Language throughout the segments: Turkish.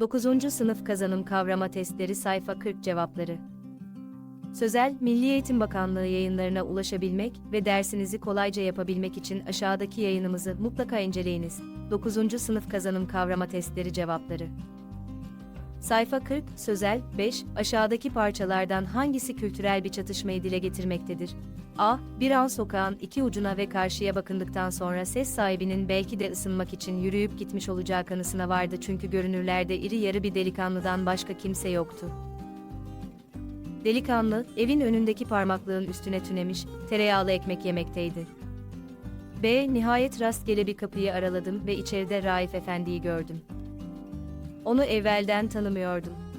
9. Sınıf Kazanım Kavrama Testleri Sayfa 40 Cevapları Sözel, Milli Eğitim Bakanlığı yayınlarına ulaşabilmek ve dersinizi kolayca yapabilmek için aşağıdaki yayınımızı mutlaka inceleyiniz. 9. Sınıf Kazanım Kavrama Testleri Cevapları Sayfa 40, Sözel, 5, aşağıdaki parçalardan hangisi kültürel bir çatışmayı dile getirmektedir? A. Bir an sokağın iki ucuna ve karşıya bakındıktan sonra ses sahibinin belki de ısınmak için yürüyüp gitmiş olacağı kanısına vardı çünkü görünürlerde iri yarı bir delikanlıdan başka kimse yoktu. Delikanlı, evin önündeki parmaklığın üstüne tünemiş, tereyağlı ekmek yemekteydi. B. Nihayet rastgele bir kapıyı araladım ve içeride Raif Efendi'yi gördüm. Onu evvelden tanımıyordum.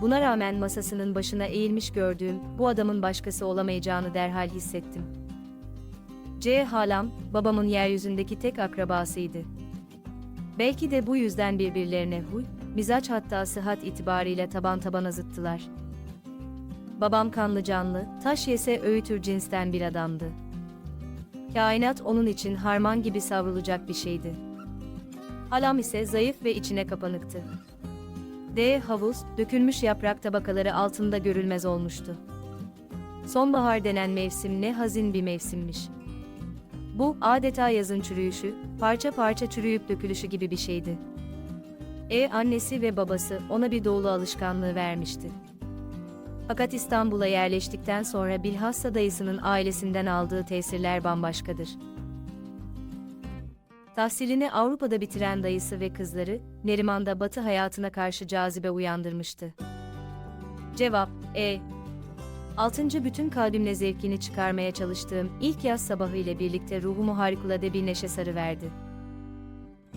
Buna rağmen masasının başına eğilmiş gördüğüm bu adamın başkası olamayacağını derhal hissettim. C. Halam, babamın yeryüzündeki tek akrabasıydı. Belki de bu yüzden birbirlerine huy, mizaç hatta sıhhat itibarıyla taban tabana zıttılar. Babam kanlı canlı, taş yese öğütür cinsten bir adamdı. Kainat onun için harman gibi savrulacak bir şeydi. Halam ise zayıf ve içine kapanıktı. D. Havuz, dökülmüş yaprak tabakaları altında görülmez olmuştu. Sonbahar denen mevsim ne hazin bir mevsimmiş. Bu, adeta yazın çürüyüşü, parça parça çürüyüp dökülüşü gibi bir şeydi. E annesi ve babası ona bir doğulu alışkanlığı vermişti. Fakat İstanbul'a yerleştikten sonra bilhassa dayısının ailesinden aldığı tesirler bambaşkadır. Tahsilini Avrupa'da bitiren dayısı ve kızları, Neriman'da batı hayatına karşı cazibe uyandırmıştı. Cevap, E. Altıncı bütün kalbimle zevkini çıkarmaya çalıştığım ilk yaz sabahı ile birlikte ruhumu harikulade bir neşe sarıverdi.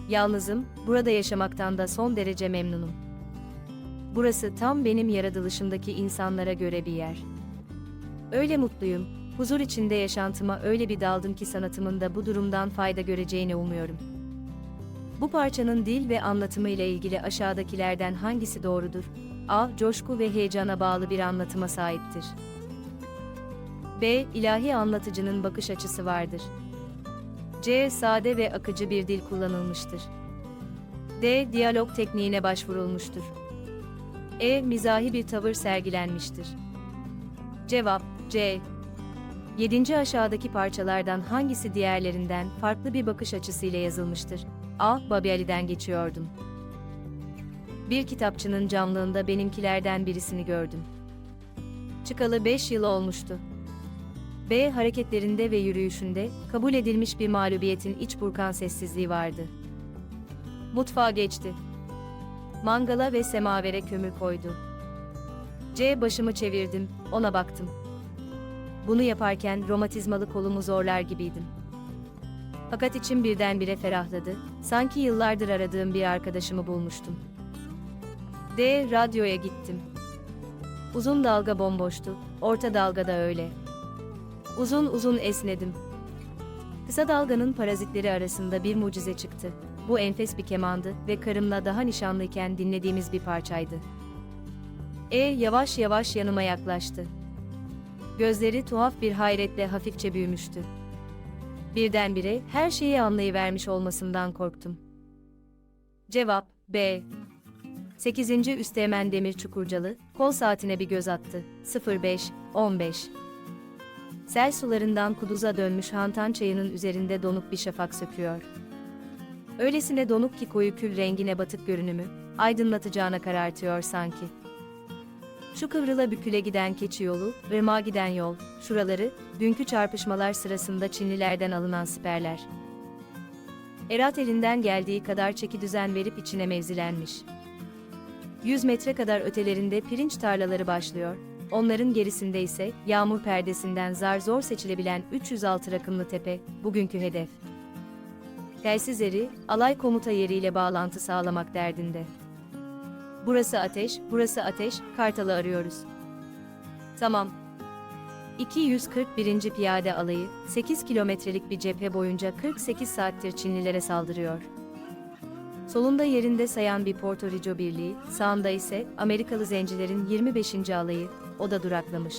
Yalnızım, burada yaşamaktan da son derece memnunum. Burası tam benim yaratılışımdaki insanlara göre bir yer. Öyle mutluyum, huzur içinde yaşantıma öyle bir daldım ki sanatımın da bu durumdan fayda göreceğini umuyorum. Bu parçanın dil ve anlatımı ile ilgili aşağıdakilerden hangisi doğrudur? A. Coşku ve heyecana bağlı bir anlatıma sahiptir. B. ilahi anlatıcının bakış açısı vardır. C. Sade ve akıcı bir dil kullanılmıştır. D. Diyalog tekniğine başvurulmuştur. E. Mizahi bir tavır sergilenmiştir. Cevap C. 7. aşağıdaki parçalardan hangisi diğerlerinden farklı bir bakış açısıyla yazılmıştır? A. Babi Ali'den geçiyordum. Bir kitapçının camlığında benimkilerden birisini gördüm. Çıkalı 5 yıl olmuştu. B. Hareketlerinde ve yürüyüşünde kabul edilmiş bir mağlubiyetin iç burkan sessizliği vardı. Mutfağa geçti. Mangala ve semavere kömür koydu. C. Başımı çevirdim, ona baktım. Bunu yaparken romatizmalı kolumu zorlar gibiydim. Fakat içim birdenbire ferahladı, sanki yıllardır aradığım bir arkadaşımı bulmuştum. D. Radyoya gittim. Uzun dalga bomboştu, orta dalga da öyle. Uzun uzun esnedim. Kısa dalganın parazitleri arasında bir mucize çıktı. Bu enfes bir kemandı ve karımla daha nişanlıyken dinlediğimiz bir parçaydı. E yavaş yavaş yanıma yaklaştı. Gözleri tuhaf bir hayretle hafifçe büyümüştü. Birdenbire her şeyi anlayıvermiş olmasından korktum. Cevap B. 8. Üsteğmen Demir Çukurcalı, kol saatine bir göz attı. 05, 15. Sel sularından kuduza dönmüş hantan çayının üzerinde donuk bir şafak söküyor. Öylesine donuk ki koyu kül rengine batık görünümü, aydınlatacağına karartıyor sanki. Şu kıvrıla büküle giden keçi yolu, ırmağa giden yol, şuraları, dünkü çarpışmalar sırasında Çinlilerden alınan siperler. Erat elinden geldiği kadar çeki düzen verip içine mevzilenmiş. 100 metre kadar ötelerinde pirinç tarlaları başlıyor, onların gerisinde ise yağmur perdesinden zar zor seçilebilen 306 rakımlı tepe, bugünkü hedef. Telsiz eri, alay komuta yeriyle bağlantı sağlamak derdinde. Burası ateş, burası ateş, Kartal'ı arıyoruz. Tamam. 241. Piyade Alayı, 8 kilometrelik bir cephe boyunca 48 saattir Çinlilere saldırıyor. Solunda yerinde sayan bir Porto Rico birliği, sağında ise Amerikalı zencilerin 25. alayı, o da duraklamış.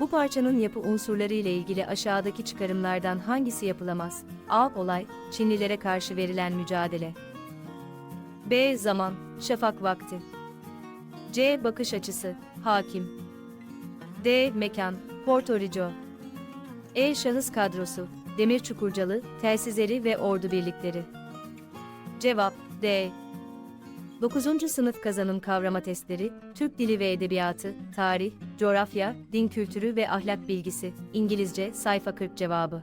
Bu parçanın yapı unsurları ile ilgili aşağıdaki çıkarımlardan hangisi yapılamaz? A. Olay, Çinlilere karşı verilen mücadele. B. Zaman, şafak vakti. C. Bakış açısı, hakim. D. Mekan, Porto Rico. E. Şahıs kadrosu, demir çukurcalı, telsizleri ve ordu birlikleri. Cevap D. 9. sınıf kazanım kavrama testleri, Türk Dili ve Edebiyatı, Tarih, Coğrafya, Din Kültürü ve Ahlak Bilgisi, İngilizce, sayfa 40 cevabı.